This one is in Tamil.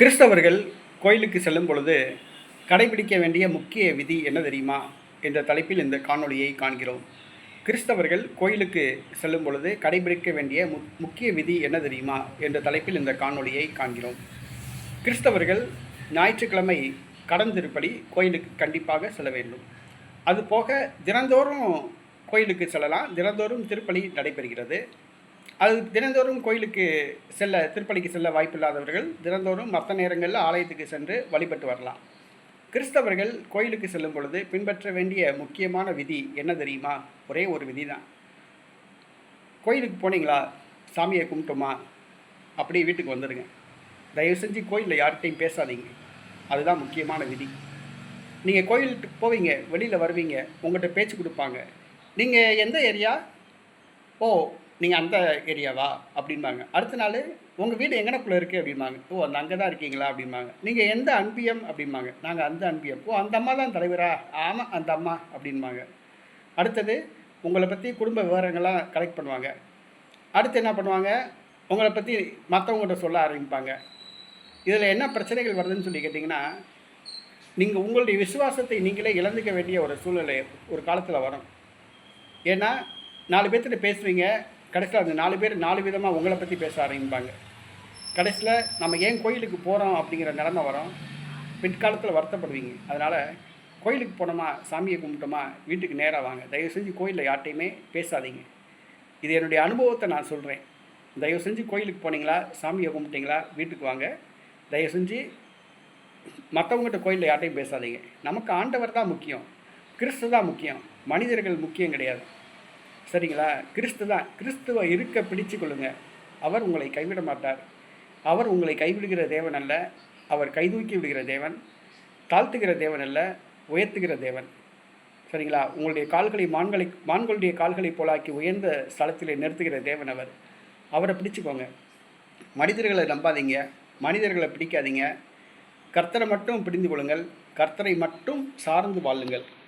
கிறிஸ்தவர்கள் கோயிலுக்கு செல்லும் பொழுது கடைபிடிக்க வேண்டிய முக்கிய விதி என்ன தெரியுமா? என்ற தலைப்பில் இந்த காணொளியை காண்கிறோம். கிறிஸ்தவர்கள் கோயிலுக்கு செல்லும் பொழுது கடைபிடிக்க வேண்டிய முக்கிய விதி என்ன தெரியுமா? என்ற தலைப்பில் இந்த காணொளியை காண்கிறோம். கிறிஸ்தவர்கள் ஞாயிற்றுக்கிழமை கடன் திருப்படி கோயிலுக்கு கண்டிப்பாக செல்ல வேண்டும். அதுபோக தினந்தோறும் கோயிலுக்கு செல்லலாம். தினந்தோறும் திருப்பலி நடைபெறுகிறது. அது தினந்தோறும் கோயிலுக்கு செல்ல திருப்பலிக்கு செல்ல வாய்ப்பில்லாதவர்கள் தினந்தோறும் மற்ற நேரங்களில் ஆலயத்துக்கு சென்று வழிபட்டு வரலாம். கிறிஸ்தவர்கள் கோயிலுக்கு செல்லும் பொழுது பின்பற்ற வேண்டிய முக்கியமான விதி என்ன தெரியுமா? ஒரே ஒரு விதி தான் கோயிலுக்கு போனீங்களா? சாமியை கும்பிட்டோமா? அப்படியே வீட்டுக்கு வந்துடுங்க தயவு செஞ்சு கோயிலில் யார்கிட்டையும் பேசாதீங்க. அதுதான் முக்கியமான விதி. நீங்கள் கோயிலுக்கு போவீங்க வெளியில் வருவீங்க உங்கள்கிட்ட பேச்சு கொடுப்பாங்க. நீங்கள் எந்த ஏரியா? ஓ நீங்கள் அந்த ஏரியாவா? அப்படிம்பாங்க. அடுத்த நாள் உங்கள் வீடு எங்கனக்குள்ளே இருக்குது அப்படிம்பாங்க. ஓ அந்த அங்கே தான் இருக்கீங்களா? அப்படிம்பாங்க. நீங்கள் எந்த அன்பியம்? அப்படிம்பாங்க. நாங்கள் அந்த அன்பியம். ஓ அந்த அம்மா தான் தலைவரா? ஆமாம் அந்த அம்மா. அப்படின்பாங்க அடுத்தது உங்களை பற்றி குடும்ப விவரங்கள்லாம் கலெக்ட் பண்ணுவாங்க. அடுத்து என்ன பண்ணுவாங்க? உங்களை பற்றி மற்றவங்கள்ட்ட சொல்ல ஆரம்பிப்பாங்க. இதில் என்ன பிரச்சனைகள் வருதுன்னு சொல்லி கேட்டிங்கன்னா நீங்கள் உங்களுடைய விசுவாசத்தை நீங்களே இழந்துக்க வேண்டிய ஒரு சூழ்நிலை ஒரு காலத்தில் வரும். ஏன்னா நாலு பேர்த்திட்ட பேசுவீங்க. கடைசியில் அந்த நாலு பேர் நாலு விதமாக உங்களை பற்றி பேச ஆரம்பிப்பாங்க. கடைசியில் நம்ம ஏன் கோயிலுக்கு போகிறோம் அப்படிங்கிற நிலமை வரும். பிற்காலத்தில் வருத்தப்படுவீங்க. அதனால் கோயிலுக்கு போனோமா சாமியை கும்பிட்டோமா வீட்டுக்கு நேராக வாங்க. தயவு செஞ்சு கோயிலில் யார்ட்டையுமே பேசாதீங்க. இது என்னுடைய அனுபவத்தை நான் சொல்கிறேன் தயவு செஞ்சு கோயிலுக்கு போனீங்களா சாமியை கும்பிட்டீங்களா வீட்டுக்கு வாங்க. தயவு செஞ்சு மற்றவங்ககிட்ட கோயிலில் யார்ட்டையும் பேசாதீங்க. நமக்கு ஆண்டவர் தான் முக்கியம். கிறிஸ்து தான் முக்கியம். மனிதர்கள் முக்கியம் கிடையாது. சரிங்களா? கிறிஸ்து தான் கிறிஸ்துவை இருக்க பிடிச்சு கொள்ளுங்க அவர் உங்களை கைவிட மாட்டார். அவர் உங்களை கைவிடுகிற தேவன் அல்ல. அவர் கைதூக்கி விடுகிற தேவன். தாழ்த்துகிற தேவன் அல்ல. உயர்த்துகிற தேவன். சரிங்களா? உங்களுடைய கால்களை மான்களை மான்களுடைய கால்களை போலாக்கி உயர்ந்த ஸ்தலத்திலே நிறுத்துகிற தேவன் அவர். அவரை பிடிச்சிக்கோங்க. மனிதர்களை நம்பாதீங்க. மனிதர்களை பிடிக்காதீங்க. கர்த்தரை மட்டும் பிடிந்து கொள்ளுங்கள். கர்த்தரை மட்டும் சார்ந்து வாழுங்கள்.